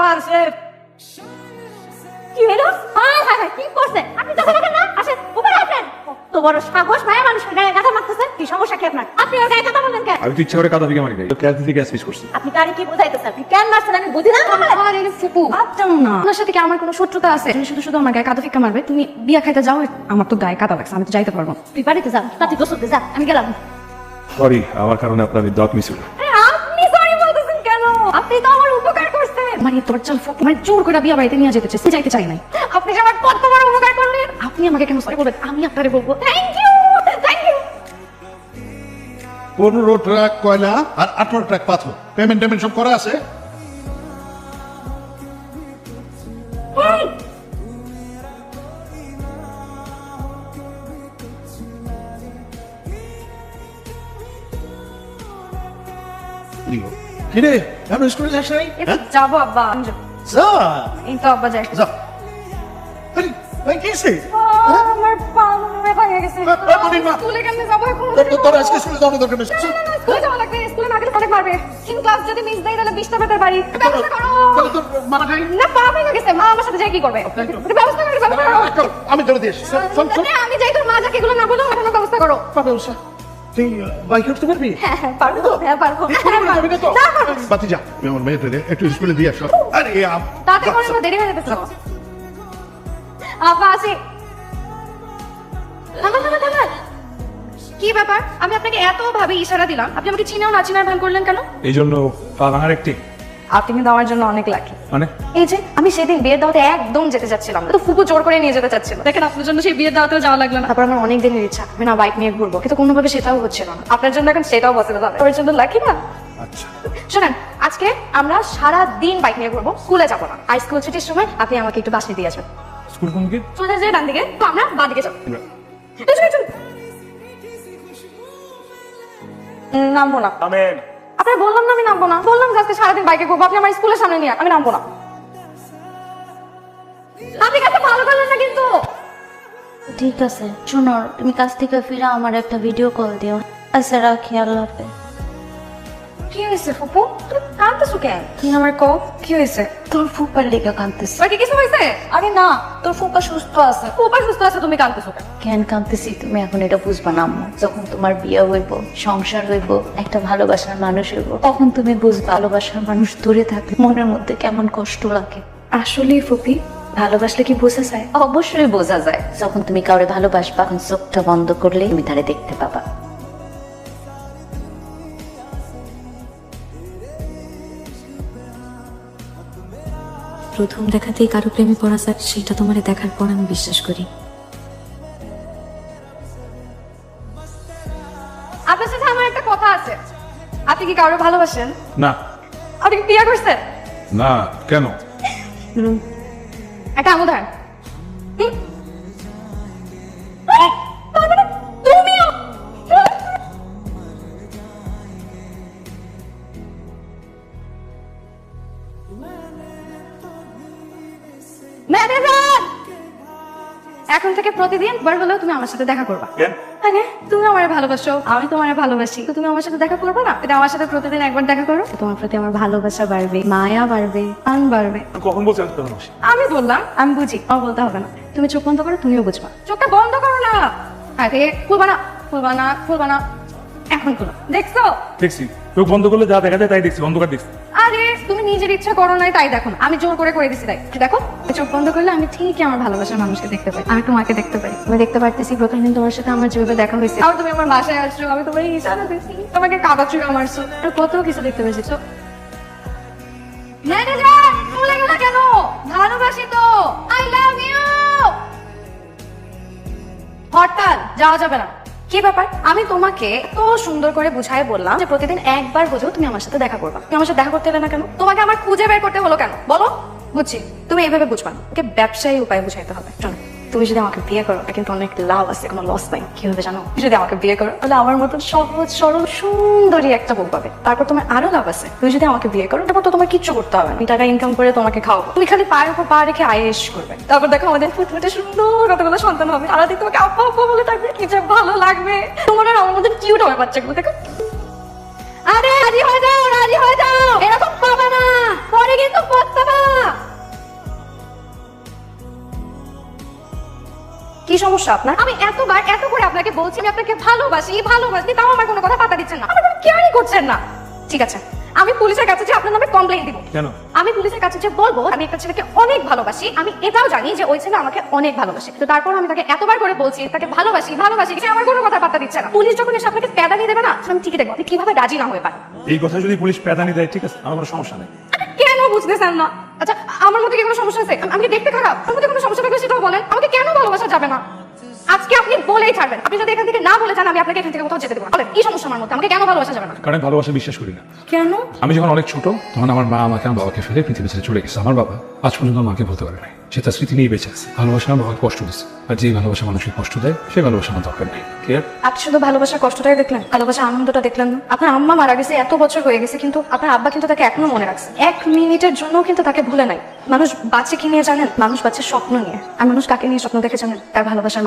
পারছে কি হলো? হায় হায় কি করছে? আপনি তো দেখেন না? আসেন উপরে আসেন। তো বড় সাহস ভাই মানুষের গায়ে গাথা মারতেছে। কি সমস্যা কি আপনার? আপনি ওর গায়ে গাথা বললেন কেন? আমি তো ইচ্ছা করে কাদা দিকে মারি নাই। গ্যাস দিতে গ্যাস পিস করছি? আপনি কারে কি বুঝাইতেছেন? আপনি কেন মারছেন? আমি বুঝি না আরে ফুপু। ভাবতাম না। আপনার সাথে কি আমার কোনো শত্রুতা আছে? তুমি শুধু শুধু আমার গায়ে কাদা ফিক্কা মারবে। তুমি বিয়া খাইতে যাও আমার তো গায়ে কাদা লাগছে আমি তো যাইতে পারব তুই বাড়িতে তাতে যা আমি গেলাম। সরি আমার কারণে আপনার দাঁত মিস হলো। আপনি সরি বলতেছেন কেন? আপনি তো মানে তোর চল মানে জোর করে বিয়া বাড়িতে নিয়ে যেতে চাই যাইতে চাই নাই। আপনি যে আমার কত বড় উপকার করলেন। আপনি আমাকে কেন সরি বলবেন আমি আপনারে বলব। থ্যাংক ইউ থ্যাংক ইউ পনেরো ট্রাক কয়লা আর আঠারো ট্রাক পাথর। পেমেন্ট টেমেন্ট সব করা আছে? কিরে এখন স্কুলে যাস নাই? হ্যাঁ? যাব আব্বা আমি যাব। যা। এই তো আব্বা যাই। যা। আরে, ভাই, কি হয়েছে? আমার পা মনে হয় গেছে। স্কুলে কেমনে যাব এখন? তোর- আজকে স্কুলে যাওয়ার দরকার নেই। স্কুলে যাওয়া লাগবে। স্কুলে না গেলে অনেক মারবে। ইন ক্লাস যদি মিস দেয় তাহলে বিশটা বেতার বাড়ি। ব্যবস্থা না পা ভেঙে গেছে। মা আমার সাথে যাই কি করবে? ব্যবস্থা করো ব্যবস্থা করো। আমি ধরে দিয়েছি আমি যাই তোর মা যাকে এগুলো না বলো এখনও ব্যবস্থা করো। উষা। তুই বাইক উঠতে পারবি? হ্যাঁ হ্যাঁ পারব হ্যাঁ পারব। পারবি না তো? বাতি যা আমি আমার মেয়েটারে একটু স্কুলে দিয়ে আসো। আরে আম- তাতে করে আমার দেরি হয়ে যেতেছে আব্বা আসি। থামান, থামান, থামান। কি ব্যাপার? আমি আপনাকে এত ভাবে ইশারা দিলাম। আপনি আমাকে চিনেও না চিনার ভান করলেন কেন? এই জন্য একটি আপনি কিন্তু আমার জন্য অনেক লাকি মানে এই যে আমি সেদিন বিয়ের দাওয়াতে একদম যেতে চাচ্ছিলাম না। তো ফুপু জোর করে নিয়ে যেতে চাচ্ছিল। দেখেন আপনার জন্য সেই বিয়ের দাওয়াতেও যাওয়া লাগল না। তারপর আমার অনেক দিনের ইচ্ছা আমি না বাইক নিয়ে ঘুরবো। কিন্তু কোনোভাবে সেটাও হচ্ছিল না। আপনার জন্য এখন সেটাও পসিবল হবে। ওর জন্য লাকি না? আচ্ছা। শোনেন আজকে আমরা সারা দিন বাইক নিয়ে ঘুরবো স্কুলে যাব না। আর স্কুল ছুটির সময় আপনি আমাকে একটু বাসে দিয়ে আসবেন। স্কুল কোন কি সোজা যে ডান দিকে তো আমরা বাঁ দিকে যাব। এই চলুন, চলুন। উম, নামবো না। আমেন। আপনার বললাম না আমি নামবো না। বললাম আজকে সারাদিন বাইকে ঘুরবো, আপনি আমার স্কুলের সামনে নিয়ে আমি নামবো না। আপনি কাছে ভালো করলেন না কিন্তু। ঠিক আছে, শুনো, তুমি কাছ থেকে ফিরে আমার একটা ভিডিও কল দিও। আচ্ছা রাখি, আল্লাহ হাফেজ। কি হয়েছে ফুপু? তুমি কাঁদতেছো কেন? তুমি আমার কও কি হয়েছে? তোর ফুপার লেগে কাঁদতেছি। তোমার কিছু হয়েছে? আরে না তোর ফুপা সুস্থ আছে। ফুপার সুস্থ আছে তুমি কাঁদতেছো কেন? কেন কাঁদতেছি? তুমি এখন এটা বুঝবা না আম্মু। যখন তোমার বিয়ে হইব সংসার হইব একটা ভালোবাসার মানুষ হইব তখন তুমি বুঝবা ভালোবাসার মানুষ দূরে থাকলে মনের মধ্যে কেমন কষ্ট লাগে। আসলে ফুপি ভালোবাসলে কি বোঝা যায়? অবশ্যই বোঝা যায়। যখন তুমি কাউরে ভালোবাসবা তখন চোখটা বন্ধ করলে তুমি তারে দেখতে পাবা। প্রথম দেখাতেই কারও প্রেমে পড়া যায় সেটা তোমার দেখার পর আমি বিশ্বাস করি। আপনার সাথে আমার একটা কথা আছে। আপনি কি কারও ভালোবাসেন? না। আপনি কি বিয়ে করছেন? না কেন? একটা আমুধান এখন থেকে প্রতিদিন বার হলেও তুমি আমার সাথে দেখা করবা। আরে তুমি আমার ভালোবাসো। আমি তোমার ভালোবাসি। তো তুমি আমার সাথে দেখা করবে না? এটা আমার সাথে প্রতিদিন একবার দেখা করো। তোমার প্রতি আমার ভালোবাসা বাড়বে মায়া বাড়বে আন বাড়বে। কখন বলছি আমি আমি বললাম আমি বুঝি আমার বলতে হবে না। তুমি চোখ বন্ধ করো তুমিও বুঝবা। চোখটা বন্ধ করো না! আরে খুলবা না খুলবা না খুলবা না। এখন খুলো। দেখছ? দেখছি। চোখ বন্ধ করলে যা দেখা যায় তাই দেখছি, অন্ধকার দেখছি। আরে, তুমি নিজের ইচ্ছা করো নাই, তাই দেখো। আমি জোর করে করে দিছি তাই দেখো। চোখ বন্ধ করলে আমি ঠিকই আমার ভালোবাসার মানুষকে দেখতে পাই। আমি তোমাকে দেখতে পাই আমি দেখতে পারতেছি, প্রথম দিন তোমার সাথে আমার যেভাবে দেখা হয়েছে। আর তুমি আমার বাসায় আসছো, আমি তোমার ইশারা দিচ্ছি তোমাকে কাদা চুকা মারছো। আর কত কিছু দেখতে পেয়েছি তো ম্যানেজার চলে গেল কেন? ভালোবাসি তো। আই লাভ ইউ হরতাল, যাওয়া যাবে না। কি ব্যাপার? আমি তোমাকে তো সুন্দর করে বুঝাই বললাম যে প্রতিদিন একবার হলেও তুমি আমার সাথে দেখা করবা। তুমি আমার সাথে দেখা করতে এলে না কেন? তোমাকে আমার খুঁজে বের করতে হলো কেন? বলো। বুঝছি। তুমি এইভাবে বুঝবা না। ওকে ব্যবসায়ী উপায় বুঝাইতে হবে। শোনো তুমি যদি আমাকে বিয়ে করো কিন্তু অনেক লাভ আছে কোনো লস নাই কি হবে জানো যদি আমাকে বিয়ে করো তাহলে আমার মতন সহজ সরল সুন্দরী একটা বউ পাবে তারপর তোমার আরও লাভ আছে তুমি যদি আমাকে বিয়ে করো তারপর তো তোমার কিচ্ছু করতে হবে টাকা ইনকাম করে তোমাকে খাওয়াবো তুমি খালি পায়ের উপর পা রেখে আয়েস করবে তারপর দেখো আমাদের ফুটফুটে সুন্দর কতগুলো সন্তান হবে আর সারাদিন তোমাকে আপা আপা বলে থাকবে কি যে ভালো লাগবে তোমার আর মধ্যে কিউট হবে বাচ্চাগুলো দেখো আরে রাজি কি সমস্যা আপনার? আমি এতবার এত করে আপনাকে বলছি আমি আপনাকে ভালোবাসি ভালোবাসি তাও আমার কোনো কথা পাতা দিচ্ছেন না। আমার কোনো কেয়ারই করছেন না। ঠিক আছে আমি পুলিশের কাছে যে আপনার নামে কমপ্লেইন দিব। কেন? আমি পুলিশের কাছে যে বলব আমি একটা ছেলেকে অনেক ভালোবাসি আমি এটাও জানি যে ওই ছেলে আমাকে অনেক ভালোবাসে। তো তারপর আমি তাকে এতবার করে বলছি তাকে ভালোবাসি ভালোবাসি সে আমার কোনো কথা পাত্তা দিচ্ছে না। পুলিশ যখন এসে আপনাকে প্যাদানি দেবে না আমি ঠিকই দেখব। আপনি কীভাবে রাজি না হয়ে পারেন? এই কথা যদি পুলিশ প্যাদানি দেয় ঠিক আছে আমার সমস্যা নেই। না আচ্ছা আমার মধ্যে কি কোনো সমস্যা আছে? আমি দেখতে খারাপ? আমার মধ্যে কোনো সমস্যা থাকলে সেটাও বলেন। আমাকে কেন ভালোবাসা যাবে না? আজকে আপনি বলেই ছাড়বেন। আপনি যদি এখান থেকে না বলে যান আমি আপনাকে এখান থেকে কোথাও যেতে দেবো না। বলেন কি সমস্যা আমার মধ্যে? আমাকে কেন ভালোবাসা যাবে না? কারণ আমি ভালোবাসা বিশ্বাস করি না। কেন? আমি যখন অনেক ছোট তখন আমার মা আমাকে আমার বাবাকে ফেলে পৃথিবী ছেড়ে চলে গেছে। আমার বাবা আজ পর্যন্ত মাকে বলতে পারে নাই। সে তার স্মৃতি নিয়ে বেঁচে আছে। ভালোবাসা আমার বাবাকে কষ্ট দিচ্ছে। আর যে ভালোবাসা মানুষকে কষ্ট দেয় সেই ভালোবাসা আমার দরকার নেই। ক্লিয়ার আপনি শুধু ভালোবাসার কষ্টটাই দেখলেন ভালোবাসা আনন্দটা দেখলেন না। আপনার আম্মা মারা গেছে এত বছর হয়ে গেছে কিন্তু আপনার আব্বা কিন্তু তাকে এখনও মনে রাখছে। এক মিনিটের জন্য কিন্তু তাকে ভুলে নাই। মানুষ বাচ্চা কি নিয়ে জানেন? মানুষ বাচ্চার স্বপ্ন নিয়ে। আর মানুষ কাকে নিয়ে স্বপ্ন দেখে জানেন? তার ভালোবাসার